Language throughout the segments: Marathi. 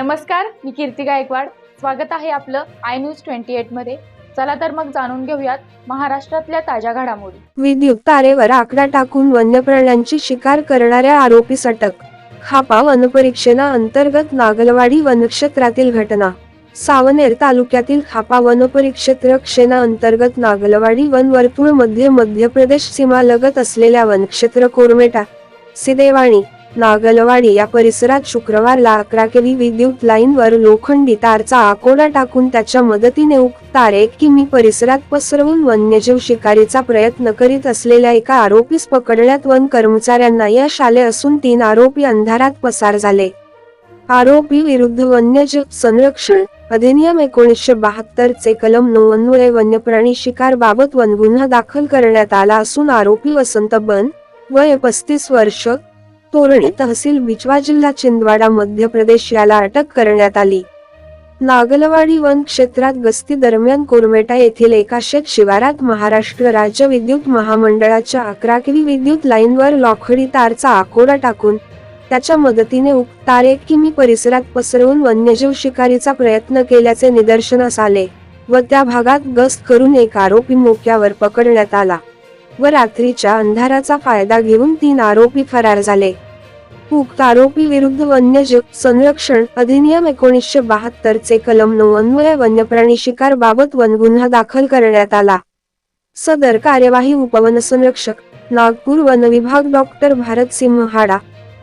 नमस्कार मी कीर्ती गायकवाड. स्वागत आहे आपलं आय न्यूज ट्वेंटी एटमध्ये. चला तर मग जाणून घेऊयात महाराष्ट्रातल्या ताज्या घडामोडी. विद्युत तारेवर आकडा टाकून वन्य प्राण्यांची शिकार करणाऱ्या आरोपीस अटक खापा वनपरीक्षेना अंतर्गत नागलवाडी वनक्षेत्रातील घटना. सावनेर तालुक्यातील खापा वनपरिक्षेत्र क्षेना अंतर्गत नागलवाडी वन वर्तुळमध्ये मध्य प्रदेश सीमा लगत असलेल्या वनक्षेत्र कोरमेटा सिदेवाणी नागलवाडी या परिसरात शुक्रवारला अकरा केवी विद्युत लाईनवर लोखंडी तारचा आकोडा टाकून त्याच्या मदतीने उक्त एक किमी परिसरात पसरवून वन्यजीव शिकारीचा प्रयत्न करीत असलेल्या एका आरोपीस पकडण्यात वन कर्मचाऱ्यांना यश आले असून तीन आरोपी अंधारात पसार झाले. आरोपी विरुद्ध वन्यजीव संरक्षण अधिनियम एकोणीसशे बहात्तर चे कलम नऊ वन्यप्राणी शिकार बाबत वन गुन्हा दाखल करण्यात आला असून आरोपी वसंत बन वय पस्तीस वर्ष तोरणी तहसील बिचवा जिल्हा छिंदवाडा मध्य प्रदेश याला अटक करण्यात आली. नागलवाडी वन क्षेत्रात गस्ती दरम्यान कोरमेटा येथील एका शेत शिवारात महाराष्ट्र राज्य विद्युत महामंडळाच्या अकरा किवी विद्युत लाईनवर लोखडी तारचा आकोडा टाकून त्याच्या मदतीने उक्त तार एक किमी परिसरात पसरवून वन्यजीव शिकारीचा प्रयत्न केल्याचे निदर्शनास आले व त्या भागात गस्त करून एक आरोपी मोक्यावर पकडण्यात आला. व रात्रीच्या अंधाराचा फायदा घेऊन तीन आरोपी फरार झाले. उक्त आरोपी विरुद्ध वन्यजीव संरक्षण अधिनियम एकोणीसशे बहात्तर चे कलम नऊ वन्य वन्यप्राणी शिकार बाबत वन गुन्हा दाखल करण्यात आला. सदर कार्यवाही उपवनसंरक्षक नागपूर वन विभाग डॉक्टर भारत सिंह हाडा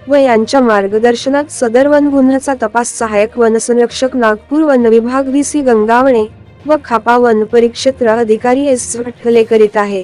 व यांच्या मार्गदर्शनात सदर वन गुन्ह्याचा तपास सहाय्यक वनसंरक्षक नागपूर वन विभाग व्ही सी गंगावणे व खापा वन परिक्षेत्र अधिकारी एस. करीत आहे.